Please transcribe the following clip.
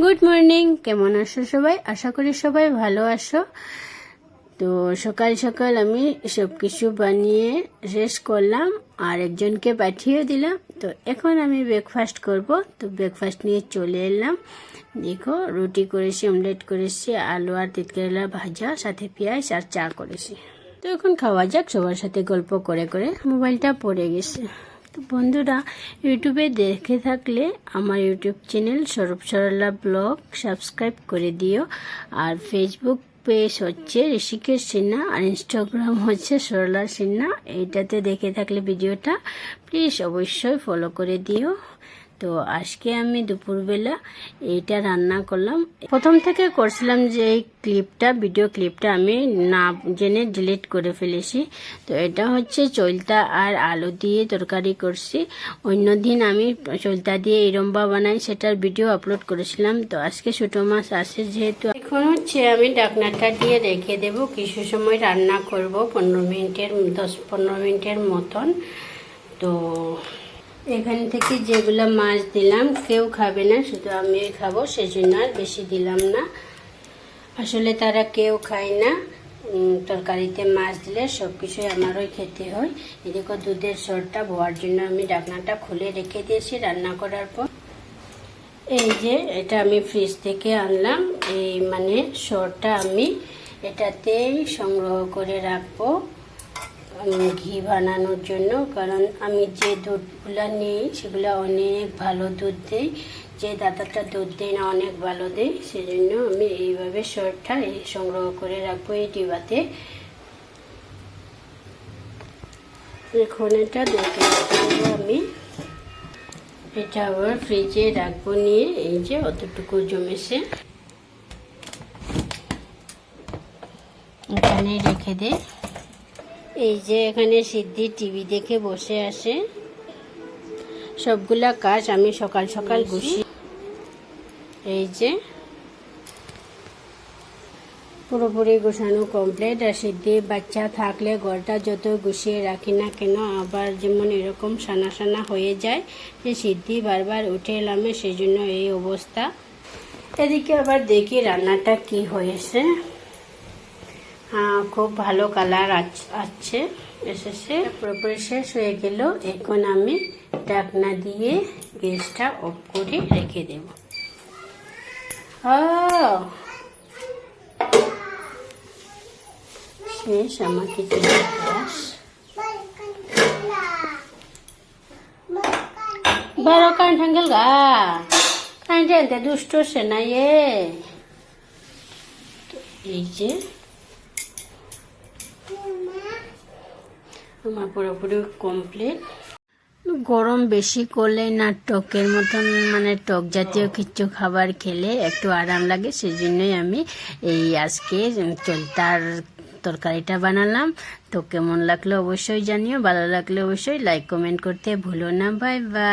Good morning কেমন আছো সবাই? আশা করি সবাই ভালো আছো। তো সকাল সকাল আমি সব কিছু বানিয়ে শেষ করলাম আর একজনকে পাঠিয়ে দিলাম। তো এখন আমি ব্রেকফাস্ট করব। তো ব্রেকফাস্ট নিয়ে চলে এলাম। দেখো, রুটি করেছি অমলেট করেছি, আলু আর তিতকেলা ভাজা, সাথে পেঁয়াজ আর চা করেছি। তো এখন খাওয়া যাক, সবার সাথে গল্প করে করে মোবাইলটা পড়ে গেছে। তো বন্ধুরা, ইউটিউবে দেখে থাকলে আমার ইউটিউব চ্যানেল স্বরূপ সরলা ব্লগ সাবস্ক্রাইব করে দিও। আর ফেসবুক পেজ হচ্ছে ঋষিকেশ সিনহা আর ইনস্টাগ্রাম হচ্ছে সরলা সিনহা। এইটাতে দেখে থাকলে ভিডিওটা প্লিজ অবশ্যই ফলো করে দিও। তো আজকে আমি দুপুরবেলা এইটা রান্না করলাম। প্রথম থেকে করছিলাম যে এই ক্লিপটা ভিডিও ক্লিপটা আমি না জেনে ডিলিট করে ফেলেছি। তো এটা হচ্ছে চলতা আর আলু দিয়ে তরকারি করছি। অন্য দিন আমি চলতা দিয়ে এরম্বা বানাই, সেটার ভিডিও আপলোড করেছিলাম। তো আজকে ছোটো মাছ আসে যেহেতু। এখন হচ্ছে আমি ডাকনাটা দিয়ে রেখে দেব। কিছু সময় রান্না করব, পনেরো মিনিটের, দশ পনেরো মিনিটের মতন। তো এখান থেকে যেগুলো মাছ দিলাম, কেউ খাবে না, শুধু আমি খাব, সেজন্য আর বেশি দিলাম না। আসলে তারা কেউ খায় না। তরকারিতে মাছ দিলে সব কিছুই আমারই খেতে হয়। এদিকে দুধের সরটা ভোয়ার জন্য আমি ডাকনাটা খুলে রেখে দিয়েছি রান্না করার পর। এই যে, এটা আমি ফ্রিজ থেকে আনলাম। এই মানে সরটা আমি এটাতেই সংগ্রহ করে রাখব। ঘি বানানোর জন্য, কারণ আমি যে দুধগুলো নিই, সেগুলো অনেক ভালো দুধ দেয় যে দাদাটা দুধ দেয় না, অনেক ভালো দেয়। সেজন্য আমি এইভাবে সরটা সংগ্রহ করে রাখব এই ডিবাতে। এখন এটা রাখব আমি। এটা আবার ফ্রিজে রাখব নিয়ে, এই যে অতটুকু জমেছে। এখানে রেখে দে। এই যে এখানে সিদ্ধি টিভি দেখে বসে আসে সবগুলা কাজ আমি সকাল সকাল গুছি এই যে। পুরোপুরি গোছানো কমপ্লিট আর সিদ্ধি বাচ্চা থাকলে ঘরটা যত গুছিয়ে রাখি না কেন আবার যেমন এরকম সানা সানা হয়ে যায় যে সিদ্ধি বারবার উঠে এলামে সেই জন্য এই অবস্থা। এদিকে আবার দেখি রান্নাটা কি হয়েছে। হ্যাঁ খুব ভালো কালার আছে এসেছে। পুরোপুরি শেষ হয়ে গেল। এখন আমি ঢাকনা দিয়ে গ্যাসটা অফ করে রেখে দেব। শেষ, আমার কিচেনের গ্যাস বড় কান ঠাঙ্গেল গা। কাইন্টে এতে দুষ্ট সে না এই যে আমার পুরোপুরি কমপ্লিট গরম বেশি করলে না টকের মতন মানে টক জাতীয় কিছু খাবার খেলে একটু আরাম লাগে সেই জন্যই আমি এই আজকে চলতার তরকারিটা বানালাম। তো কেমন লাগল অবশ্যই জানিও, ভালো লাগলে অবশ্যই লাইক কমেন্ট করতে ভুলো না। Bye bye